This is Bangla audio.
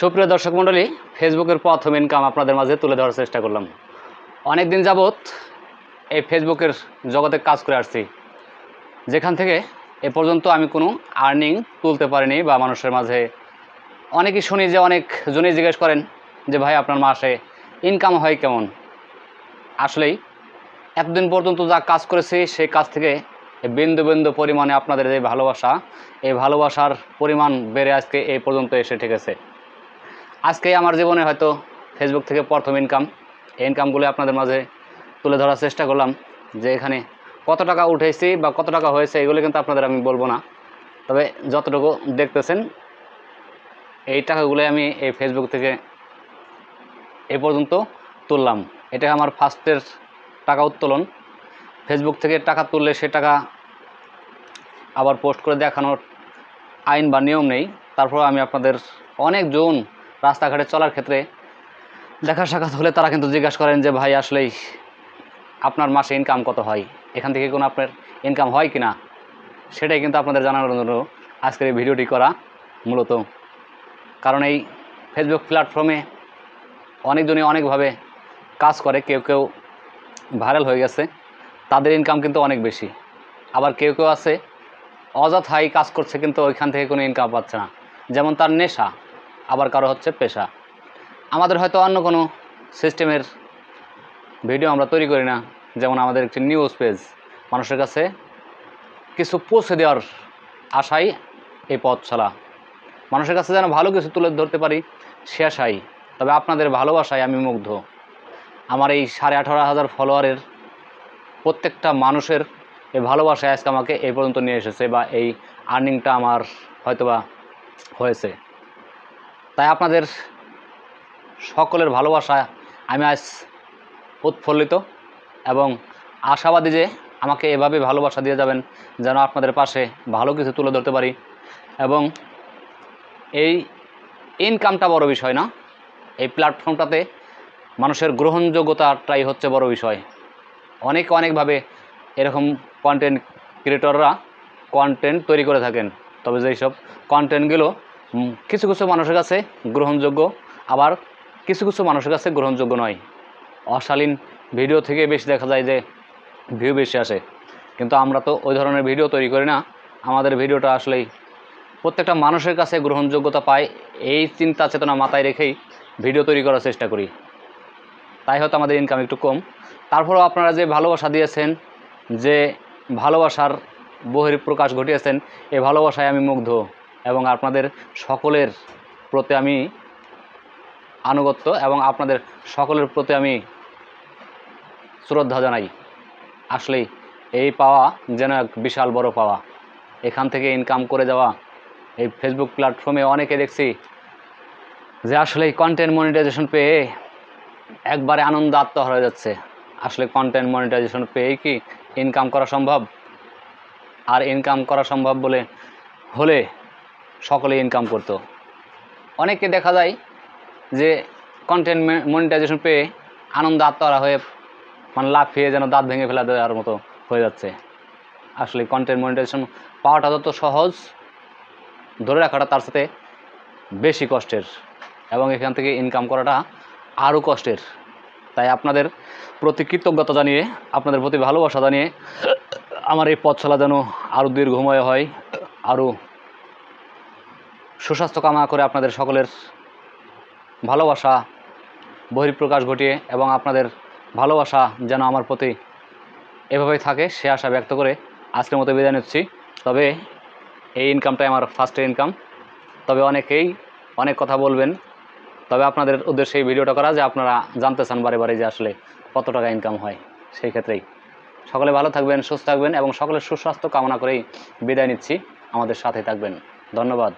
সুপ্রিয় দর্শক মণ্ডলী ফেসবুকের প্রথম ইনকাম আপনাদের মাঝে তুলে ধরার চেষ্টা করলাম। অনেক দিন যাবৎ এই ফেসবুকের জগতে কাজ করে আসছি। যেখান থেকে এ পর্যন্ত আমি কোনো আর্নিং তুলতে পারিনি বা মানুষের মাঝে অনেকেই শুনি যে অনেক জনেই জিজ্ঞেস করেন যে, ভাই, আপনার মাসে ইনকাম হয় কেমন? আসলেই এতদিন পর্যন্ত যা কাজ করেছি, সেই কাজ থেকে বিন্দু বিন্দু পরিমাণে আপনাদের যে ভালোবাসা, এই ভালোবাসার পরিমাণ বেড়ে আজকে এই পর্যন্ত এসে ঠেকেছে। আজকে আমার জীবনে হয়তো ফেসবুক থেকে প্রথম ইনকাম এই ইনকামগুলো আপনাদের মাঝে তুলে ধরার চেষ্টা করলাম যে এখানে কত টাকা উঠেছি বা কত টাকা হয়েছে, এগুলো কিন্তু আপনাদের আমি বলব না। তবে যতটুকু দেখতেছেন, এই টাকাগুলো আমি এই ফেসবুক থেকে এ পর্যন্ত তুললাম। এটা আমার ফার্স্টের টাকা উত্তোলন। ফেসবুক থেকে টাকা তুললে সে টাকা আবার পোস্ট করে দেখানোর আইন বা নিয়ম নেই। তারপর আমি আপনাদের অনেকজন রাস্তাঘাটে চলার ক্ষেত্রে দেখা সাক্ষাৎ হলে তারা কিন্তু জিজ্ঞাসা করেন যে, ভাই, আসলেই আপনার মাসে ইনকাম কত হয়? এখান থেকে কোনো আপনার ইনকাম হয় কি না সেটাই কিন্তু আপনাদের জানানোর জন্য আজকের এই ভিডিওটি করা মূলত। কারণ এই ফেসবুক প্ল্যাটফর্মে অনেকজনই অনেকভাবে কাজ করে, কেউ কেউ ভাইরাল হয়ে গেছে, তাদের ইনকাম কিন্তু অনেক বেশি। আবার কেউ কেউ আছে, অযথাই কাজ করছে কিন্তু ওইখান থেকে কোনো ইনকাম পাচ্ছে না। যেমন তার নেশা। আবার কারও হচ্ছে পেশা। আমাদের হয়তো অন্য কোনো সিস্টেমের ভিডিও আমরা তৈরি করি না, যেমন আমাদের একটি নিউজ পেজ মানুষের কাছে কিছু পৌঁছে দেওয়ার আশাই এই পথ চলা মানুষের কাছে যেন ভালো কিছু তুলে ধরতে পারি, সে আশাই। তবে আপনাদের ভালোবাসায় আমি মুগ্ধ। আমার এই সাড়ে আঠারো হাজার ফলোয়ারের প্রত্যেকটা মানুষের এই ভালোবাসায় আজকে আমাকে এই পর্যন্ত নিয়ে এসেছে বা এই আর্নিংটা আমার হয়তোবা হয়েছে। তাই আপনাদের সকলের ভালোবাসা আমি আজ উৎফুল্লিত এবং আশাবাদী যে আমাকে এভাবে ভালোবাসা দিয়ে যাবেন যেন আপনাদের পাশে ভালো কিছু তুলে ধরতে পারি এবং এই ইনকামটা বড় বিষয় না, এই প্ল্যাটফর্মটাতে মানুষের গ্রহণযোগ্যতাটাই হচ্ছে বড় বিষয়। অনেক অনেকভাবে এরকম কন্টেন্ট ক্রিয়েটররা কন্টেন্ট তৈরি করে থাকেন, তবে যেই সব কন্টেন্টগুলো কিছু কিছু মানুষের কাছে গ্রহণযোগ্য, আবার কিছু কিছু মানুষের কাছে গ্রহণযোগ্য নয়। অশালীন ভিডিও থেকে বেশি দেখা যায় যে ভিউ বেশি আসে। কিন্তু আমরা তো ওই ধরনের ভিডিও তৈরি করি না। আমাদের ভিডিওটা আসলেই প্রত্যেকটা মানুষের কাছে গ্রহণযোগ্যতা পায়, এই চিন্তা চেতনা মাথায় রেখেই ভিডিও তৈরি করার চেষ্টা করি। তাই হয়তো আমাদের ইনকাম একটু কম। তারপরেও আপনারা যে ভালোবাসা দিয়েছেন, যে ভালোবাসার বহির প্রকাশ ঘটিয়েছেন এই ভালোবাসায় আমি মুগ্ধ। এবং আপনাদের সকলের প্রতি আমি আনুগত্য এবং আপনাদের সকলের প্রতি আমি শ্রদ্ধা জানাই। আসলেই এই পাওয়া যেন এক বিশাল বড় পাওয়া। এখান থেকে ইনকাম করে যাওয়া, এই ফেসবুক প্ল্যাটফর্মে অনেকে দেখছি যে আসলে এই কন্টেন্ট মনিটাইজেশন পেয়ে একবারে আনন্দ আত্মহার হয়ে যাচ্ছে। আসলে কন্টেন্ট মনিটাইজেশন পেয়েই কি ইনকাম করা সম্ভব? আর ইনকাম করা সম্ভব বলে, হলে সকলে ইনকাম করতো। অনেকে দেখা যায় যে কন্টেন্ট মনিটাইজেশন পেয়ে আনন্দ আত্মহারা হয়ে মানে লাফিয়ে যেন দাঁত ভেঙে ফেলা দেওয়ার মতো হয়ে যাচ্ছে। আসলে কন্টেন্ট মনিটাইজেশন পাওয়াটা যত সহজ, ধরে রাখাটা তার সাথে বেশি কষ্টের এবং এখান থেকে ইনকাম করাটা আরও কষ্টের। তাই আপনাদের প্রতি কৃতজ্ঞতা জানিয়ে, আপনাদের প্রতি ভালোবাসা জানিয়ে আমার এই পথ চলা যেন আরও দীর্ঘময় হয়, আরও সুস্বাস্থ্য কামনা করে আপনাদের সকলের ভালোবাসা, বহিঃপ্রকাশ ঘটিয়ে এবং আপনাদের ভালোবাসা যেন আমার প্রতি এভাবেই থাকে সে আশা ব্যক্ত করে আজকের মতো বিদায় নিচ্ছি। তবে এই ইনকামটাই আমার ফার্স্ট ইনকাম তবে অনেকেই অনেক কথা বলবেন। তবে আপনাদের উদ্দেশ্যে এই ভিডিওটা করা যে আপনারা জানতে চান বারে বারে যে আসলে কত টাকা ইনকাম হয় সেই ক্ষেত্রেই। সকলে ভালো থাকবেন, সুস্থ থাকবেন এবং সকলের সুস্বাস্থ্য কামনা করেই বিদায় নিচ্ছি। আমাদের সাথে থাকবেন। ধন্যবাদ।